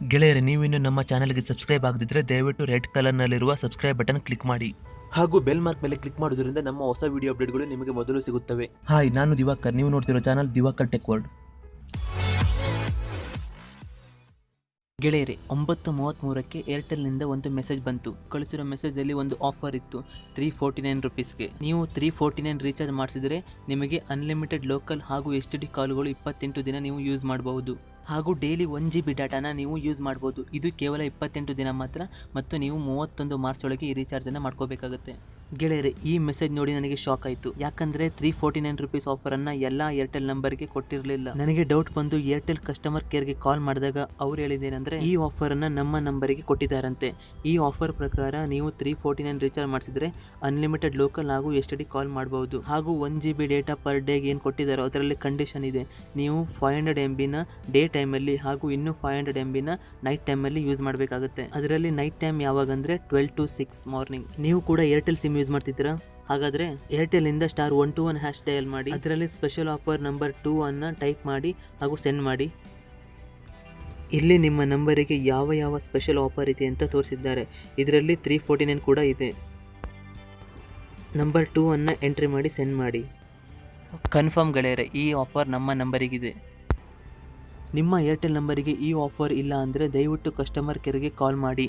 ಗೆಳೆಯರೆ ನೀವಿನ್ನು ನಮ್ಮ ಚಾನಲ್ಗೆ ಸಬ್ಸ್ಕ್ರೈಬ್ ಆಗದಿದ್ದರೆ ದಯವಿಟ್ಟು ರೆಡ್ ಕಲರ್ನಲ್ಲಿರುವ ಸಬ್ಸ್ಕ್ರೈಬ್ ಬಟನ್ ಕ್ಲಿಕ್ ಮಾಡಿ. ಹಾಗೂ ಬೆಲ್ ಮಾರ್ಕ್ ಮೇಲೆ ಕ್ಲಿಕ್ ಮಾಡೋದ್ರಿಂದ ನಮ್ಮ ಹೊಸ ವಿಡಿಯೋ ಅಪ್ಡೇಟ್ಗಳು ನಿಮಗೆ ಮೊದಲು ಸಿಗುತ್ತವೆ. ಹಾಯ್ ನಾನು ದಿವಾಕರ್. ನೀವು ನೋಡ್ತಿರೋ ಚಾನಲ್ ದಿವಾಕರ್ ಟೆಕ್ ವರ್ಡ್ ಗೆಳೆಯರೆ ಒಂಬತ್ತು ಮೂವತ್ತ್ಮೂರಕ್ಕೆ ಏರ್ಟೆಲ್ನಿಂದ ಒಂದು ಮೆಸೇಜ್ ಬಂತು. ಕಳಿಸಿರೋ ಮೆಸೇಜಲ್ಲಿ ಒಂದು ಆಫರ್ ಇತ್ತು. ತ್ರೀ ಫೋರ್ಟಿ ನೈನ್ ರುಪೀಸ್ಗೆ. ನೀವು ತ್ರೀ ಫೋರ್ಟಿ ನೈನ್ ರೀಚಾರ್ಜ್ ಮಾಡಿಸಿದರೆ ನಿಮಗೆ ಅನ್ಲಿಮಿಟೆಡ್ ಲೋಕಲ್ ಹಾಗೂ ಎಸ್ ಟಿ ಡಿ ಕಾಲ್ಗಳು ಇಪ್ಪತ್ತೆಂಟು ದಿನ ನೀವು ಯೂಸ್ ಮಾಡಬಹುದು. ಹಾಗೂ ಡೈಲಿ ಒನ್ ಜಿ ಬಿ ಡಾಟಾನ ನೀವು ಯೂಸ್ ಮಾಡ್ಬೋದು. ಇದು ಕೇವಲ ಇಪ್ಪತ್ತೆಂಟು ದಿನ ಮಾತ್ರ ಮತ್ತು ನೀವು ಮೂವತ್ತೊಂದು ಮಾರ್ಚ್ ಒಳಗೆ ಈ ರೀಚಾರ್ಜನ್ನು ಮಾಡ್ಕೋಬೇಕಾಗುತ್ತೆ. ಗೆಳೆಯರೆ, ಈ ಮೆಸೇಜ್ ನೋಡಿ ನನಗೆ ಶಾಕ್ ಆಯಿತು. ಯಾಕಂದ್ರೆ ತ್ರೀ ಫೋರ್ಟಿ ನೈನ್ ರುಪೀಸ್ ಆಫರನ್ನು ಎಲ್ಲ ಏರ್ಟೆಲ್ ನಂಬರ್ಗೆ ಕೊಟ್ಟಿರಲಿಲ್ಲ. ನನಗೆ ಡೌಟ್ ಬಂದು ಏರ್ಟೆಲ್ ಕಸ್ಟಮರ್ ಕೇರ್ಗೆ ಕಾಲ್ ಮಾಡಿದಾಗ ಅವ್ರು ಹೇಳಿದ್ದೇನೆಂದರೆ, ಈ ಆಫರ್ ಅನ್ನ ನಮ್ಮ ನಂಬರಿಗೆ ಕೊಟ್ಟಿದ್ದಾರಂತೆ. ಈ ಆಫರ್ ಪ್ರಕಾರ ನೀವು ತ್ರೀ ಫೋರ್ಟಿ ನೈನ್ ರೀಚಾರ್ಜ್ ಮಾಡಿಸಿದ್ರೆ ಅನ್ಲಿಮಿಟೆಡ್ ಲೋಕಲ್ ಹಾಗೂ ಎಸ್ ಡಿ ಕಾಲ್ ಮಾಡಬಹುದು ಹಾಗೂ one G B data per ಡೇಗೆ ಏನು ಕೊಟ್ಟಿದ್ದಾರೋ ಅದರಲ್ಲಿ ಕಂಡೀಷನ್ ಇದೆ. ನೀವು ಫೈವ್ ಹಂಡ್ರೆಡ್ ಎಂ ಬಿನ ಡೇ ಟೈಮಲ್ಲಿ ಹಾಗೂ ಇನ್ನೂ ಫೈವ್ ಹಂಡ್ರೆಡ್ ಎಂ ಬಿನ ನೈಟ್ ಟೈಮಲ್ಲಿ ಯೂಸ್ ಮಾಡಬೇಕಾಗುತ್ತೆ. ಅದರಲ್ಲಿ ನೈಟ್ ಟೈಮ್ ಯಾವಾಗ ಅಂದರೆ ಟ್ವೆಲ್ ಟು ಸಿಕ್ಸ್ ಮಾರ್ನಿಂಗ್ ನೀವು ಕೂಡ ಏರ್ಟೆಲ್ ಸಿಮ್ ಯೂಸ್ ಮಾಡ್ತಿದ್ದೀರಾ? ಹಾಗಾದರೆ ಏರ್ಟೆಲಿಂದ star one two one hash dial ಮಾಡಿ, ಅದರಲ್ಲಿ ಸ್ಪೆಷಲ್ ಆಫರ್ ನಂಬರ್ ಟೂ ಅನ್ನು ಟೈಪ್ ಮಾಡಿ ಹಾಗೂ ಸೆಂಡ್ ಮಾಡಿ. ಇಲ್ಲಿ ನಿಮ್ಮ ನಂಬರಿಗೆ ಯಾವ ಯಾವ ಸ್ಪೆಷಲ್ ಆಫರ್ ಇದೆ ಅಂತ ತೋರಿಸಿದ್ದಾರೆ. ಇದರಲ್ಲಿ ತ್ರೀ ಫೋರ್ಟಿ ನೈನ್ ಕೂಡ ಇದೆ. ನಂಬರ್ ಟೂ ಅನ್ನು ಎಂಟ್ರಿ ಮಾಡಿ ಸೆಂಡ್ ಮಾಡಿ. ಕನ್ಫರ್ಮ್ ಗೆಳೆಯರೆ, ಈ ಆಫರ್ ನಮ್ಮ ನಂಬರಿಗಿದೆ ನಿಮ್ಮ ಏರ್ಟೆಲ್ ನಂಬರಿಗೆ ಈ ಆಫರ್ ಇಲ್ಲ ಅಂದರೆ ದಯವಿಟ್ಟು ಕಸ್ಟಮರ್ ಕೇರ್ಗೆ ಕಾಲ್ ಮಾಡಿ.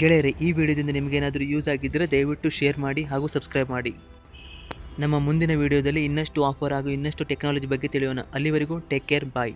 ಗೆಳೆಯರೆ, ಈ ವಿಡಿಯೋದಿಂದ ನಿಮಗೇನಾದರೂ ಯೂಸ್ ಆಗಿದ್ದರೆ ದಯವಿಟ್ಟು ಶೇರ್ ಮಾಡಿ ಹಾಗೂ ಸಬ್ಸ್ಕ್ರೈಬ್ ಮಾಡಿ. ನಮ್ಮ ಮುಂದಿನ ವಿಡಿಯೋದಲ್ಲಿ ಇನ್ನಷ್ಟು ಆಫರ್ ಹಾಗೂ ಇನ್ನಷ್ಟು ಟೆಕ್ನಾಲಜಿ ಬಗ್ಗೆ ತಿಳಿಯೋಣ. ಅಲ್ಲಿವರೆಗೂ ಟೇಕ್ ಕೇರ್ ಬಾಯ್